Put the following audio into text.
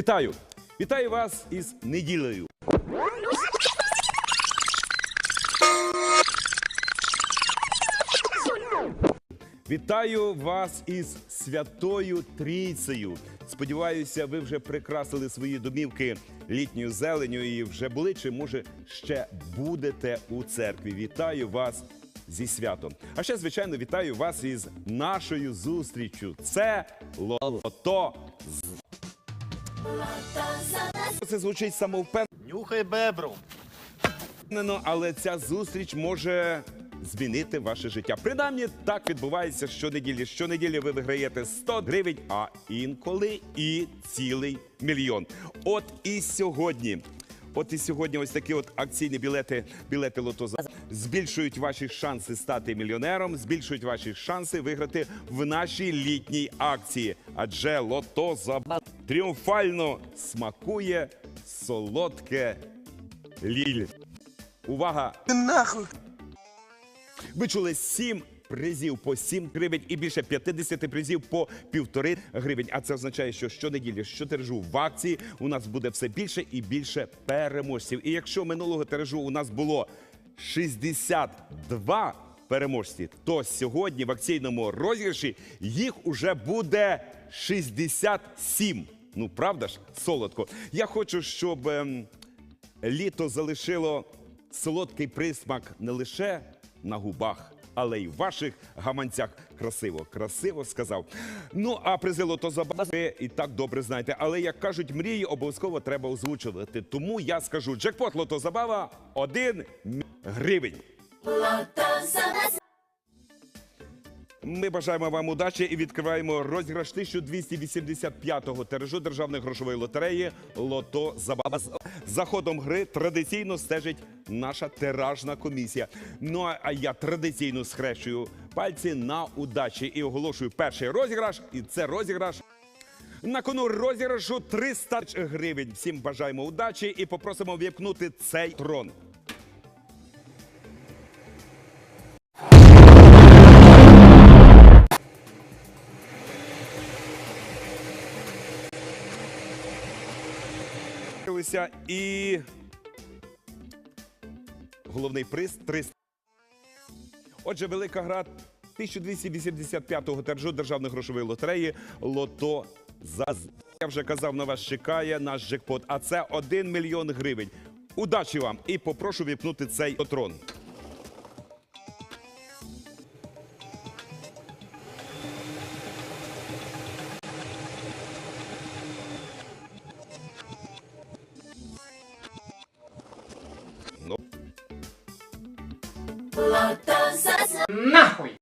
Вітаю! Вітаю вас із неділею. Вітаю вас із святою трійцею. Сподіваюся, ви вже прикрасили свої домівки літньою зеленю і вже були, чи може ще будете у церкві. Вітаю вас зі святом. А ще, звичайно, вітаю вас із нашою зустрічю. Це лото. Це звучить самовпевнено. Нюхай бебру. але ця зустріч може змінити ваше життя. Принаймні так відбувається щонеділі. Щонеділі ви виграєте 100 гривень, а інколи і цілий мільйон. От і сьогодні. От і сьогодні ось такі от акційні білети, білети лото за- збільшують ваші шанси стати мільйонером, збільшують ваші шанси виграти в нашій літній акції. Адже лото за тріумфально смакує солодке ліль. Увага! Нахуй. Ви чули 7 призів по 7 гривень і більше 50 призів по півтори гривень. А це означає, що щонеділі, що щотиражу в акції у нас буде все більше і більше переможців. І якщо минулого тиражу у нас було 62 переможці, то сьогодні в акційному розіграші їх уже буде 67. Ну правда ж, солодко. Я хочу, щоб. ем, літо залишило солодкий присмак не лише на губах, але й в ваших гаманцях. Красиво, красиво сказав. Ну а призи лото забави і так добре знаєте. Але як кажуть, мрії обов'язково треба озвучувати. Тому я скажу: джекпот лото забава 1 гривень. Ми бажаємо вам удачі і відкриваємо розіграш 1285-го тиражу державної грошової лотереї Лото Забава. За ходом гри традиційно стежить наша тиражна комісія. Ну а я традиційно схрещую пальці на удачі і оголошую перший розіграш. І це розіграш. На кону розіграшу 300 гривень. Всім бажаємо удачі і попросимо в'єпнути цей трон. Виявилися і головний приз 300. Отже, велика гра 1285-го тержу державної грошової лотереї Лото ЗАЗ. Я вже казав, на вас чекає наш джекпот, а це 1 мільйон гривень. Удачі вам і попрошу віпнути цей трон. Ну, Нахуй.